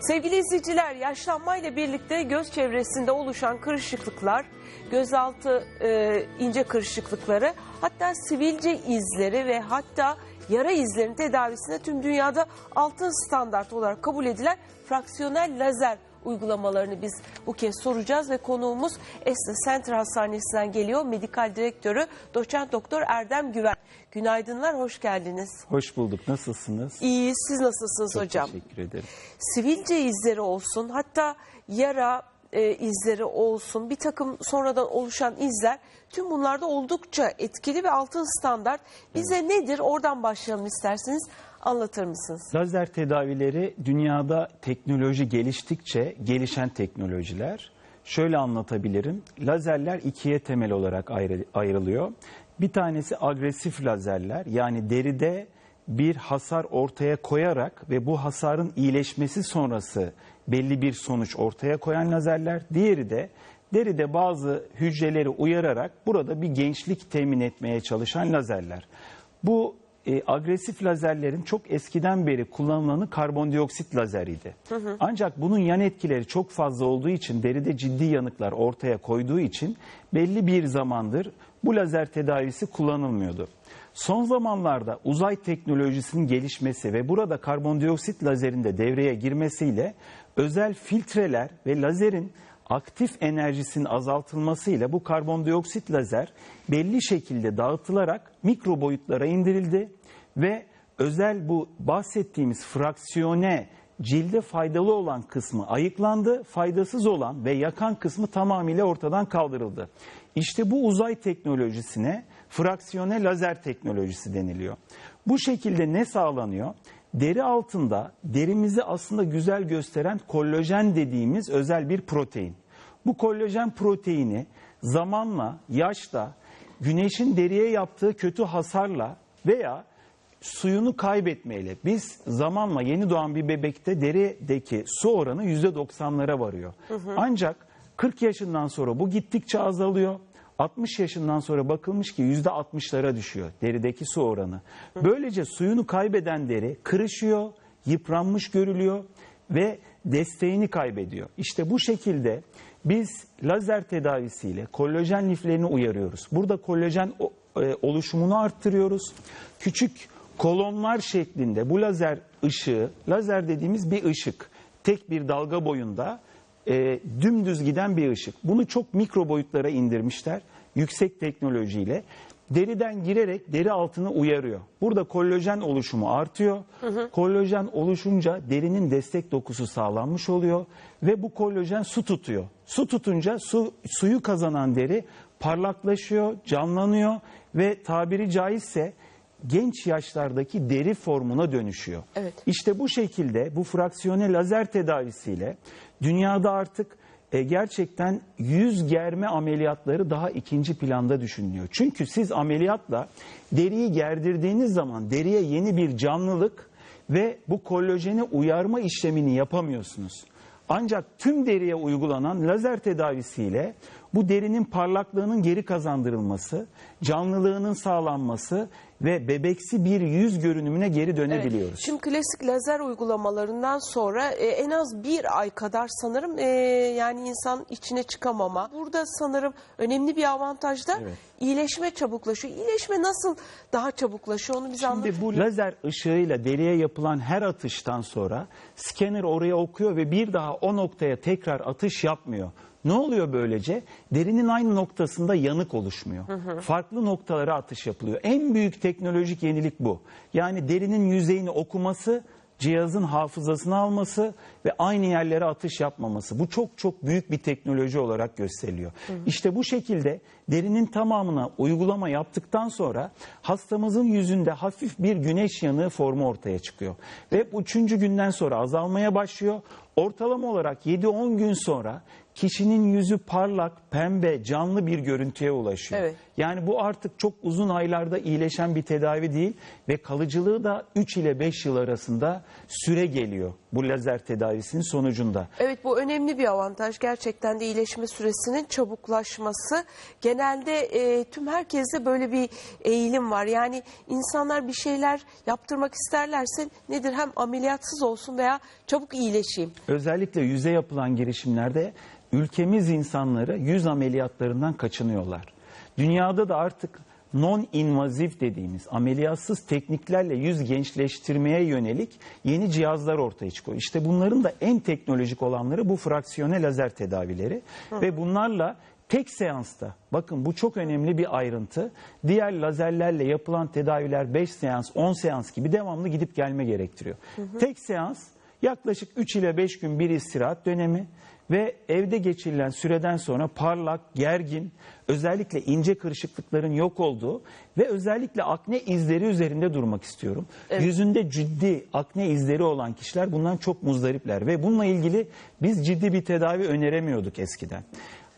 Sevgili izleyiciler, yaşlanmayla birlikte göz çevresinde oluşan kırışıklıklar, gözaltı e, ince kırışıklıkları, hatta sivilce izleri ve hatta yara izlerinin tedavisine tüm dünyada altın standart olarak kabul edilen fraksiyonel lazer uygulamalarını biz bu kez soracağız ve konuğumuz Esna Center Hastanesi'nden geliyor. Medikal Direktörü Doçent Doktor Erdem Güven. Günaydınlar, hoş geldiniz. Hoş bulduk. Nasılsınız? İyi, siz nasılsınız Çok hocam? teşekkür ederim. sivilce izleri olsun hatta yara e, izleri olsun bir takım sonradan oluşan izler tüm bunlarda oldukça etkili ve altın standart. Bize nedir oradan başlayalım isterseniz anlatır mısınız? Lazer tedavileri dünyada teknoloji geliştikçe gelişen teknolojiler. Şöyle anlatabilirim. Lazerler ikiye temel olarak ayrı- ayrılıyor. Bir tanesi agresif lazerler yani deride bir hasar ortaya koyarak ve bu hasarın iyileşmesi sonrası belli bir sonuç ortaya koyan lazerler. Diğeri de deride bazı hücreleri uyararak burada bir gençlik temin etmeye çalışan lazerler. Bu e, agresif lazerlerin çok eskiden beri kullanılanı karbondioksit lazeriydi. Ancak bunun yan etkileri çok fazla olduğu için deride ciddi yanıklar ortaya koyduğu için belli bir zamandır bu lazer tedavisi kullanılmıyordu. Son zamanlarda uzay teknolojisinin gelişmesi ve burada karbondioksit lazerin de devreye girmesiyle özel filtreler ve lazerin aktif enerjisinin azaltılmasıyla bu karbondioksit lazer belli şekilde dağıtılarak mikro boyutlara indirildi ve özel bu bahsettiğimiz fraksiyone cilde faydalı olan kısmı ayıklandı, faydasız olan ve yakan kısmı tamamıyla ortadan kaldırıldı. İşte bu uzay teknolojisine fraksiyone lazer teknolojisi deniliyor. Bu şekilde ne sağlanıyor? Deri altında derimizi aslında güzel gösteren kollajen dediğimiz özel bir protein. Bu kollajen proteini zamanla, yaşla, güneşin deriye yaptığı kötü hasarla veya suyunu kaybetmeyle biz zamanla yeni doğan bir bebekte derideki su oranı %90'lara varıyor. Ancak 40 yaşından sonra bu gittikçe azalıyor. 60 yaşından sonra bakılmış ki %60'lara düşüyor derideki su oranı. Böylece suyunu kaybeden deri kırışıyor, yıpranmış görülüyor ve desteğini kaybediyor. İşte bu şekilde biz lazer tedavisiyle kollajen liflerini uyarıyoruz. Burada kollajen o- e, oluşumunu arttırıyoruz. Küçük kolonlar şeklinde bu lazer ışığı, lazer dediğimiz bir ışık, tek bir dalga boyunda e, dümdüz giden bir ışık. Bunu çok mikro boyutlara indirmişler yüksek teknolojiyle. Deriden girerek deri altını uyarıyor. Burada kollajen oluşumu artıyor. Kollajen oluşunca derinin destek dokusu sağlanmış oluyor ve bu kollajen su tutuyor. Su tutunca su, suyu kazanan deri parlaklaşıyor, canlanıyor ve tabiri caizse genç yaşlardaki deri formuna dönüşüyor. Evet. İşte bu şekilde bu fraksiyone lazer tedavisiyle dünyada artık e, gerçekten yüz germe ameliyatları daha ikinci planda düşünülüyor. Çünkü siz ameliyatla deriyi gerdirdiğiniz zaman deriye yeni bir canlılık ve bu kollajeni uyarma işlemini yapamıyorsunuz. Ancak tüm deriye uygulanan lazer tedavisiyle bu derinin parlaklığının geri kazandırılması, canlılığının sağlanması ve bebeksi bir yüz görünümüne geri dönebiliyoruz. Şimdi klasik lazer uygulamalarından sonra e, en az bir ay kadar sanırım e, yani insan içine çıkamama. Burada sanırım önemli bir avantaj da Evet. iyileşme çabuklaşıyor. İyileşme nasıl daha çabuklaşıyor onu bize anlatın. Şimdi bu lazer ışığıyla deriye yapılan her atıştan sonra scanner oraya okuyor ve bir daha o noktaya tekrar atış yapmıyor. Ne oluyor böylece? Derinin aynı noktasında yanık oluşmuyor. Farklı noktalara atış yapılıyor. En büyük teknolojik yenilik bu. Yani derinin yüzeyini okuması, cihazın hafızasını alması ve aynı yerlere atış yapmaması. Bu çok çok büyük bir teknoloji olarak gösteriliyor. İşte bu şekilde derinin tamamına uygulama yaptıktan sonra hastamızın yüzünde hafif bir güneş yanığı formu ortaya çıkıyor. Ve üçüncü günden sonra azalmaya başlıyor. Ortalama olarak 7-10 gün sonra kişinin yüzü parlak, pembe, canlı bir görüntüye ulaşıyor. Evet. Yani bu artık çok uzun aylarda iyileşen bir tedavi değil ve kalıcılığı da 3 ile 5 yıl arasında süre geliyor bu lazer tedavisinin sonucunda. Evet bu önemli bir avantaj. Gerçekten de iyileşme süresinin çabuklaşması. Genelde e, tüm herkeste böyle bir eğilim var. Yani insanlar bir şeyler yaptırmak isterlerse nedir hem ameliyatsız olsun veya çabuk iyileşeyim. Özellikle yüze yapılan girişimlerde ülkemiz insanları yüz ameliyatlarından kaçınıyorlar. Dünyada da artık non-invaziv dediğimiz ameliyatsız tekniklerle yüz gençleştirmeye yönelik yeni cihazlar ortaya çıkıyor. İşte bunların da en teknolojik olanları bu fraksiyone lazer tedavileri ve bunlarla tek seansta bakın bu çok önemli bir ayrıntı. Diğer lazerlerle yapılan tedaviler 5 seans 10 seans gibi devamlı gidip gelme gerektiriyor. Tek seans yaklaşık 3 ile 5 gün bir istirahat dönemi ve evde geçirilen süreden sonra parlak, gergin, özellikle ince kırışıklıkların yok olduğu ve özellikle akne izleri üzerinde durmak istiyorum. Yüzünde ciddi akne izleri olan kişiler bundan çok muzdaripler ve bununla ilgili biz ciddi bir tedavi öneremiyorduk eskiden.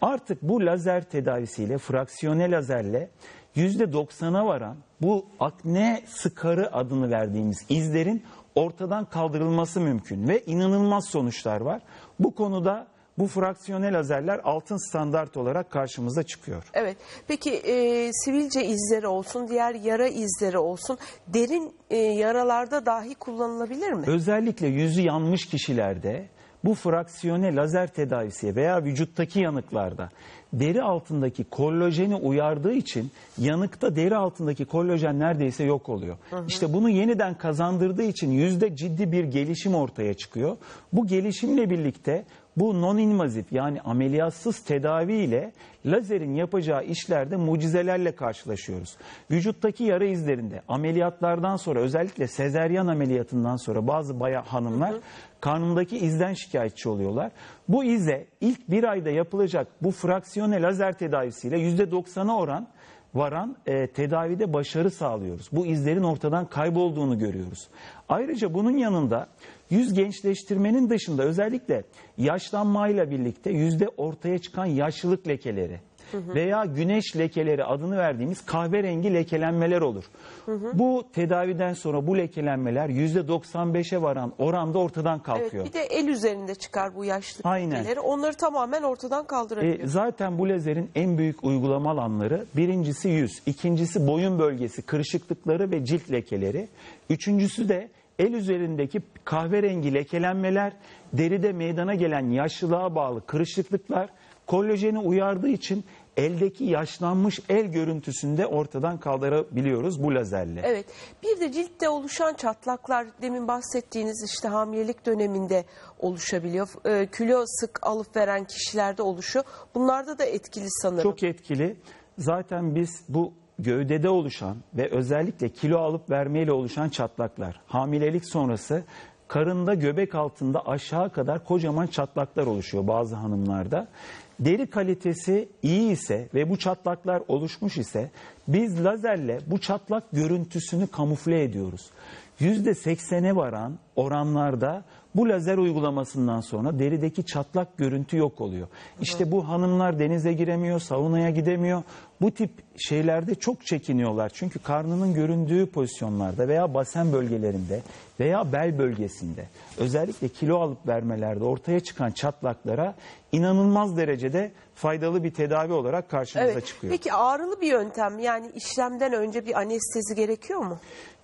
Artık bu lazer tedavisiyle, fraksiyone lazerle %90'a varan bu akne sıkarı adını verdiğimiz izlerin ortadan kaldırılması mümkün ve inanılmaz sonuçlar var. Bu konuda bu fraksiyone lazerler altın standart olarak karşımıza çıkıyor. Evet. Peki e, sivilce izleri olsun, diğer yara izleri olsun, derin e, yaralarda dahi kullanılabilir mi? Özellikle yüzü yanmış kişilerde bu fraksiyone lazer tedavisiye veya vücuttaki yanıklarda deri altındaki kollajeni uyardığı için yanıkta deri altındaki kollajen neredeyse yok oluyor. İşte bunu yeniden kazandırdığı için yüzde ciddi bir gelişim ortaya çıkıyor. Bu gelişimle birlikte bu non-invazif yani ameliyatsız tedavi ile lazerin yapacağı işlerde mucizelerle karşılaşıyoruz. Vücuttaki yara izlerinde ameliyatlardan sonra özellikle sezeryan ameliyatından sonra bazı bayan hanımlar karnındaki izden şikayetçi oluyorlar. Bu ize ilk bir ayda yapılacak bu fraksiyone lazer tedavisiyle %90'a oran varan e, tedavide başarı sağlıyoruz. Bu izlerin ortadan kaybolduğunu görüyoruz. Ayrıca bunun yanında yüz gençleştirmenin dışında özellikle yaşlanmayla birlikte yüzde ortaya çıkan yaşlılık lekeleri veya güneş lekeleri adını verdiğimiz kahverengi lekelenmeler olur. Bu tedaviden sonra bu lekelenmeler yüzde 95'e varan oranda ortadan Evet, kalkıyor. bir de el üzerinde çıkar bu yaşlı Aynen. lekeleri. Onları tamamen ortadan kaldırabilir. E, zaten bu lazerin en büyük uygulama alanları birincisi yüz, ikincisi boyun bölgesi, kırışıklıkları ve cilt lekeleri. Üçüncüsü de el üzerindeki kahverengi lekelenmeler, deride meydana gelen yaşlılığa bağlı kırışıklıklar, kollajeni uyardığı için eldeki yaşlanmış el görüntüsünde ortadan kaldırabiliyoruz bu lazerle. Evet. Bir de ciltte oluşan çatlaklar demin bahsettiğiniz işte hamilelik döneminde oluşabiliyor. Ee, kilo sık alıp veren kişilerde oluşuyor. Bunlarda da etkili sanırım. Çok etkili. Zaten biz bu gövdede oluşan ve özellikle kilo alıp vermeyle oluşan çatlaklar, hamilelik sonrası karında göbek altında aşağı kadar kocaman çatlaklar oluşuyor bazı hanımlarda. Deri kalitesi iyi ise ve bu çatlaklar oluşmuş ise biz lazerle bu çatlak görüntüsünü kamufle ediyoruz. %80'e varan oranlarda bu lazer uygulamasından sonra derideki çatlak görüntü yok oluyor. İşte bu hanımlar denize giremiyor, saunaya gidemiyor. Bu tip şeylerde çok çekiniyorlar. Çünkü karnının göründüğü pozisyonlarda veya basen bölgelerinde veya bel bölgesinde özellikle kilo alıp vermelerde ortaya çıkan çatlaklara inanılmaz derecede faydalı bir tedavi olarak karşımıza Evet. çıkıyor. Peki ağrılı bir yöntem yani işlemden önce bir anestezi gerekiyor mu?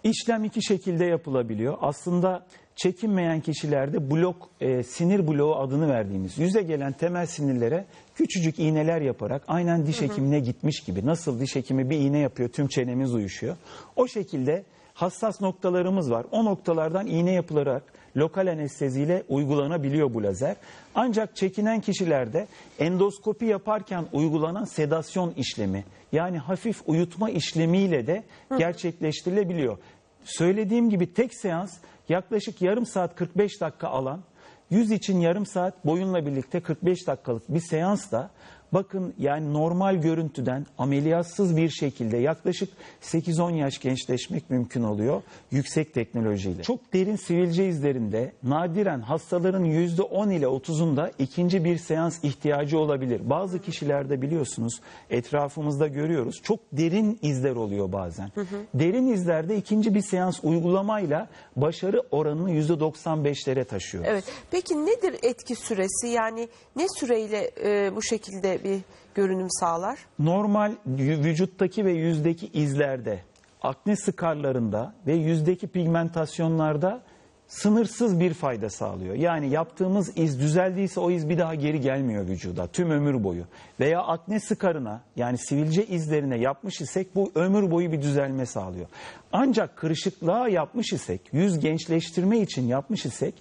İşlem iki şekilde yapılabiliyor. Aslında çekinmeyen kişilerde blok, e, sinir bloğu adını verdiğimiz yüze gelen temel sinirlere küçücük iğneler yaparak aynen diş hekimine gitmiş gibi nasıl diş hekimi bir iğne yapıyor tüm çenemiz uyuşuyor. O şekilde hassas noktalarımız var. O noktalardan iğne yapılarak lokal anesteziyle uygulanabiliyor bu lazer. Ancak çekinen kişilerde endoskopi yaparken uygulanan sedasyon işlemi yani hafif uyutma işlemiyle de gerçekleştirilebiliyor. Söylediğim gibi tek seans yaklaşık yarım saat 45 dakika alan yüz için yarım saat boyunla birlikte 45 dakikalık bir seansla bakın yani normal görüntüden ameliyatsız bir şekilde yaklaşık 8-10 yaş gençleşmek mümkün oluyor yüksek teknolojiyle. Çok derin sivilce izlerinde nadiren hastaların %10 ile 30'unda ikinci bir seans ihtiyacı olabilir. Bazı kişilerde biliyorsunuz etrafımızda görüyoruz çok derin izler oluyor bazen. Derin izlerde ikinci bir seans uygulamayla başarı oranını %95'lere taşıyor. Evet. Peki nedir etki süresi? Yani ne süreyle e, bu şekilde bir görünüm sağlar? Normal vü- vücuttaki ve yüzdeki izlerde, akne sıkarlarında ve yüzdeki pigmentasyonlarda sınırsız bir fayda sağlıyor. Yani yaptığımız iz düzeldiyse o iz bir daha geri gelmiyor vücuda tüm ömür boyu. Veya akne sıkarına yani sivilce izlerine yapmış isek bu ömür boyu bir düzelme sağlıyor. Ancak kırışıklığa yapmış isek, yüz gençleştirme için yapmış isek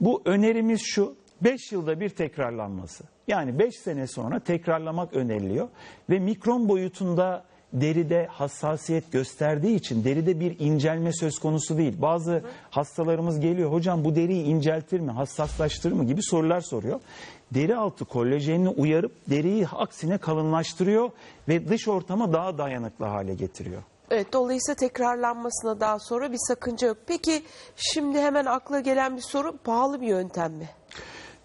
bu önerimiz şu 5 yılda bir tekrarlanması. Yani 5 sene sonra tekrarlamak öneriliyor ve mikron boyutunda deride hassasiyet gösterdiği için deride bir incelme söz konusu değil. Bazı hastalarımız geliyor hocam bu deriyi inceltir mi, hassaslaştırır mı gibi sorular soruyor. Deri altı kolajenini uyarıp deriyi aksine kalınlaştırıyor ve dış ortama daha dayanıklı hale getiriyor. Evet, dolayısıyla tekrarlanmasına daha sonra bir sakınca yok. Peki şimdi hemen akla gelen bir soru pahalı bir yöntem mi?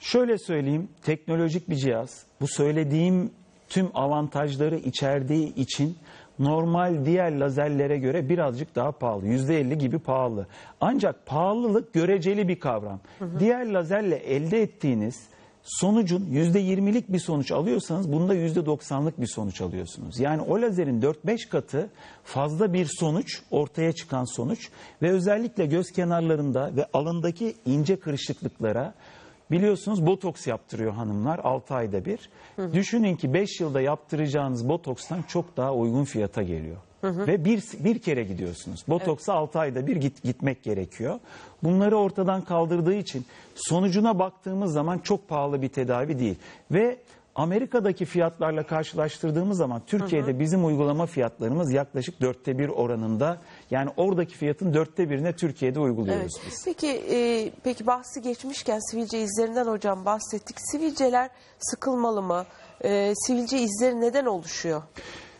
Şöyle söyleyeyim, teknolojik bir cihaz. Bu söylediğim tüm avantajları içerdiği için normal diğer lazerlere göre birazcık daha pahalı. %50 gibi pahalı. Ancak pahalılık göreceli bir kavram. Diğer lazerle elde ettiğiniz sonucun %20'lik bir sonuç alıyorsanız bunda %90'lık bir sonuç alıyorsunuz. Yani o lazerin 4-5 katı fazla bir sonuç, ortaya çıkan sonuç ve özellikle göz kenarlarında ve alındaki ince kırışıklıklara Biliyorsunuz botoks yaptırıyor hanımlar 6 ayda bir. Düşünün ki 5 yılda yaptıracağınız botokstan çok daha uygun fiyata geliyor. Ve bir, bir kere gidiyorsunuz. Botoksa 6 ayda bir git, gitmek gerekiyor. Bunları ortadan kaldırdığı için sonucuna baktığımız zaman çok pahalı bir tedavi değil. Ve Amerika'daki fiyatlarla karşılaştırdığımız zaman Türkiye'de bizim uygulama fiyatlarımız yaklaşık dörtte bir oranında. Yani oradaki fiyatın dörtte birine Türkiye'de uyguluyoruz biz. Peki e, peki bahsi geçmişken sivilce izlerinden hocam bahsettik. Sivilceler sıkılmalı mı? E, sivilce izleri neden oluşuyor?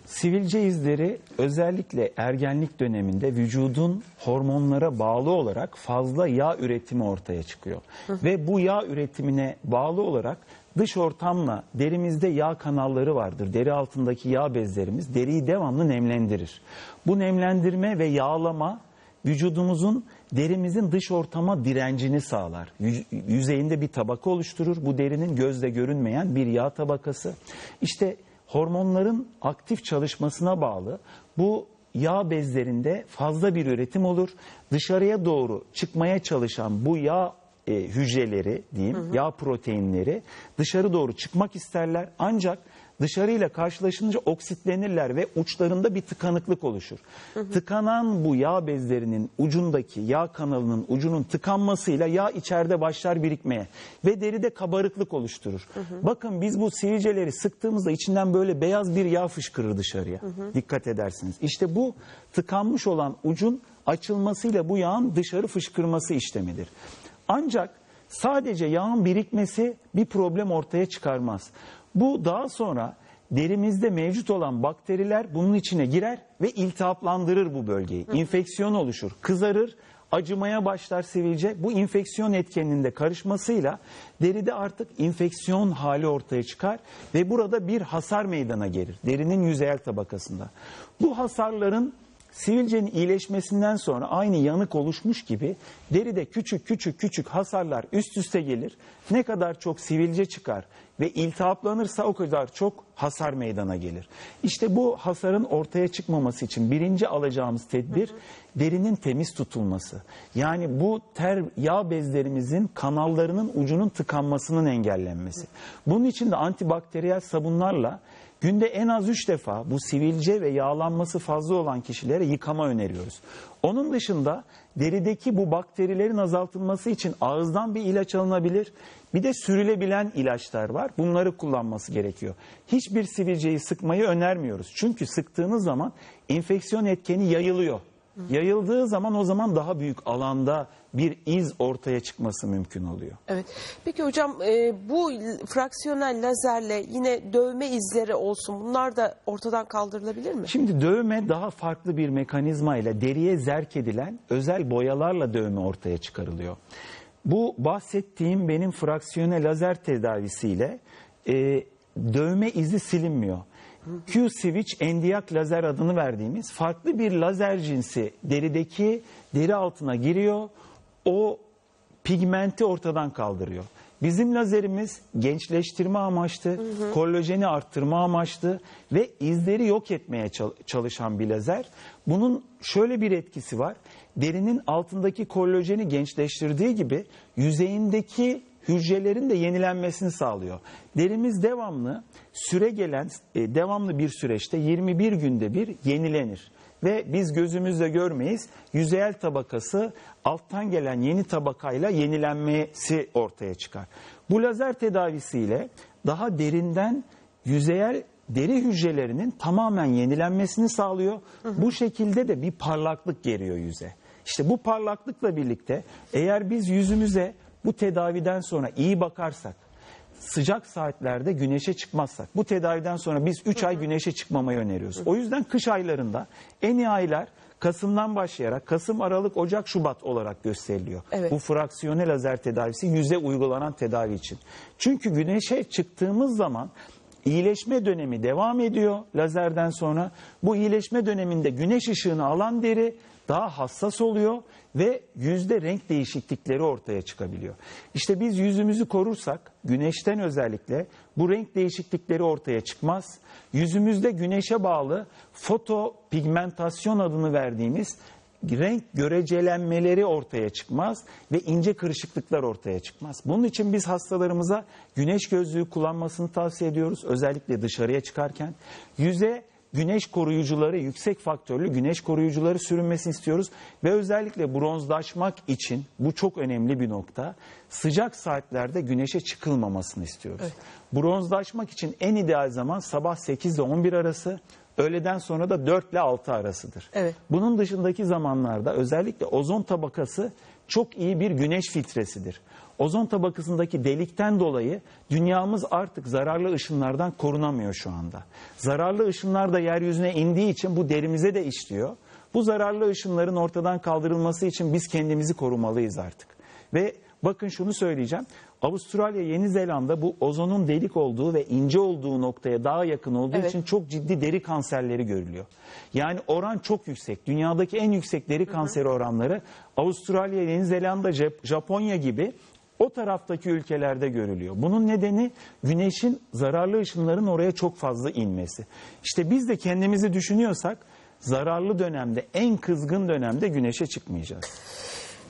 Sivilce izleri özellikle ergenlik döneminde vücudun hormonlara bağlı olarak fazla yağ üretimi ortaya çıkıyor. Ve bu yağ üretimine bağlı olarak dış ortamla derimizde yağ kanalları vardır. Deri altındaki yağ bezlerimiz deriyi devamlı nemlendirir. Bu nemlendirme ve yağlama vücudumuzun derimizin dış ortama direncini sağlar. Yüz- Yüzeyinde bir tabaka oluşturur. Bu derinin gözle görünmeyen bir yağ tabakası. İşte hormonların aktif çalışmasına bağlı bu yağ bezlerinde fazla bir üretim olur. Dışarıya doğru çıkmaya çalışan bu yağ e, hücreleri diyeyim, yağ proteinleri dışarı doğru çıkmak isterler. Ancak dışarıyla karşılaşınca oksitlenirler ve uçlarında bir tıkanıklık oluşur. Tıkanan bu yağ bezlerinin ucundaki yağ kanalının ucunun tıkanmasıyla yağ içeride başlar birikmeye ve deride kabarıklık oluşturur. Bakın biz bu sivilceleri sıktığımızda içinden böyle beyaz bir yağ fışkırır dışarıya. Dikkat edersiniz. İşte bu tıkanmış olan ucun açılmasıyla bu yağın dışarı fışkırması işlemidir. Ancak sadece yağın birikmesi bir problem ortaya çıkarmaz. Bu daha sonra derimizde mevcut olan bakteriler bunun içine girer ve iltihaplandırır bu bölgeyi. İnfeksiyon oluşur, kızarır, acımaya başlar sivilce. Bu infeksiyon etkeninde karışmasıyla deride artık infeksiyon hali ortaya çıkar ve burada bir hasar meydana gelir derinin yüzeyel tabakasında. Bu hasarların Sivilcenin iyileşmesinden sonra aynı yanık oluşmuş gibi deride küçük küçük küçük hasarlar üst üste gelir. Ne kadar çok sivilce çıkar ve iltihaplanırsa o kadar çok hasar meydana gelir. İşte bu hasarın ortaya çıkmaması için birinci alacağımız tedbir derinin temiz tutulması. Yani bu ter yağ bezlerimizin kanallarının ucunun tıkanmasının engellenmesi. Bunun için de antibakteriyel sabunlarla Günde en az 3 defa bu sivilce ve yağlanması fazla olan kişilere yıkama öneriyoruz. Onun dışında derideki bu bakterilerin azaltılması için ağızdan bir ilaç alınabilir. Bir de sürülebilen ilaçlar var. Bunları kullanması gerekiyor. Hiçbir sivilceyi sıkmayı önermiyoruz. Çünkü sıktığınız zaman enfeksiyon etkeni yayılıyor. Yayıldığı zaman o zaman daha büyük alanda bir iz ortaya çıkması mümkün oluyor. Evet. Peki hocam e, bu fraksiyonel lazerle yine dövme izleri olsun bunlar da ortadan kaldırılabilir mi? Şimdi dövme daha farklı bir mekanizma ile deriye zerk edilen özel boyalarla dövme ortaya çıkarılıyor. Bu bahsettiğim benim fraksiyonel lazer tedavisiyle e, dövme izi silinmiyor. Q-Switch endiyak lazer adını verdiğimiz farklı bir lazer cinsi derideki deri altına giriyor. O pigmenti ortadan kaldırıyor. Bizim lazerimiz gençleştirme amaçlı, kolajeni arttırma amaçlı ve izleri yok etmeye çal- çalışan bir lazer. Bunun şöyle bir etkisi var. derinin altındaki kollajeni gençleştirdiği gibi yüzeyindeki hücrelerin de yenilenmesini sağlıyor. Derimiz devamlı süre gelen e, devamlı bir süreçte 21 günde bir yenilenir ve biz gözümüzle görmeyiz. Yüzeyel tabakası alttan gelen yeni tabakayla yenilenmesi ortaya çıkar. Bu lazer tedavisiyle daha derinden yüzeyel deri hücrelerinin tamamen yenilenmesini sağlıyor. Bu şekilde de bir parlaklık geliyor yüze. İşte bu parlaklıkla birlikte eğer biz yüzümüze bu tedaviden sonra iyi bakarsak, sıcak saatlerde güneşe çıkmazsak, bu tedaviden sonra biz 3 ay güneşe çıkmamayı öneriyoruz. O yüzden kış aylarında en iyi aylar Kasım'dan başlayarak Kasım, Aralık, Ocak, Şubat olarak gösteriliyor. Evet. Bu fraksiyonel lazer tedavisi yüze uygulanan tedavi için. Çünkü güneşe çıktığımız zaman iyileşme dönemi devam ediyor lazerden sonra. Bu iyileşme döneminde güneş ışığını alan deri daha hassas oluyor ve yüzde renk değişiklikleri ortaya çıkabiliyor. İşte biz yüzümüzü korursak güneşten özellikle bu renk değişiklikleri ortaya çıkmaz. Yüzümüzde güneşe bağlı fotopigmentasyon adını verdiğimiz renk görecelenmeleri ortaya çıkmaz ve ince kırışıklıklar ortaya çıkmaz. Bunun için biz hastalarımıza güneş gözlüğü kullanmasını tavsiye ediyoruz. Özellikle dışarıya çıkarken yüze güneş koruyucuları, yüksek faktörlü güneş koruyucuları sürünmesini istiyoruz. Ve özellikle bronzlaşmak için bu çok önemli bir nokta. Sıcak saatlerde güneşe çıkılmamasını istiyoruz. Bronzlaşmak için en ideal zaman sabah 8 ile 11 arası, öğleden sonra da 4 ile 6 arasıdır. Evet. Bunun dışındaki zamanlarda özellikle ozon tabakası çok iyi bir güneş filtresidir. Ozon tabakasındaki delikten dolayı dünyamız artık zararlı ışınlardan korunamıyor şu anda. Zararlı ışınlar da yeryüzüne indiği için bu derimize de işliyor. Bu zararlı ışınların ortadan kaldırılması için biz kendimizi korumalıyız artık. Ve bakın şunu söyleyeceğim. Avustralya, Yeni Zelanda bu ozonun delik olduğu ve ince olduğu noktaya daha yakın olduğu Evet. için çok ciddi deri kanserleri görülüyor. Yani oran çok yüksek. Dünyadaki en yüksek deri kanseri oranları Avustralya, Yeni Zelanda, Jap- Japonya gibi o taraftaki ülkelerde görülüyor. Bunun nedeni güneşin zararlı ışınların oraya çok fazla inmesi. İşte biz de kendimizi düşünüyorsak zararlı dönemde, en kızgın dönemde güneşe çıkmayacağız.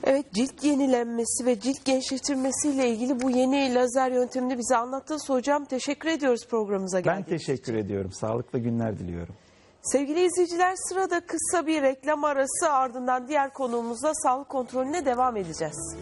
Evet cilt yenilenmesi ve cilt gençleştirmesiyle ilgili bu yeni lazer yöntemini bize anlattınız hocam. Teşekkür ediyoruz programımıza Ben geldiğiniz teşekkür ediyorum. Sağlıklı günler diliyorum. Sevgili izleyiciler sırada kısa bir reklam arası ardından diğer konuğumuzla sağlık kontrolüne devam edeceğiz.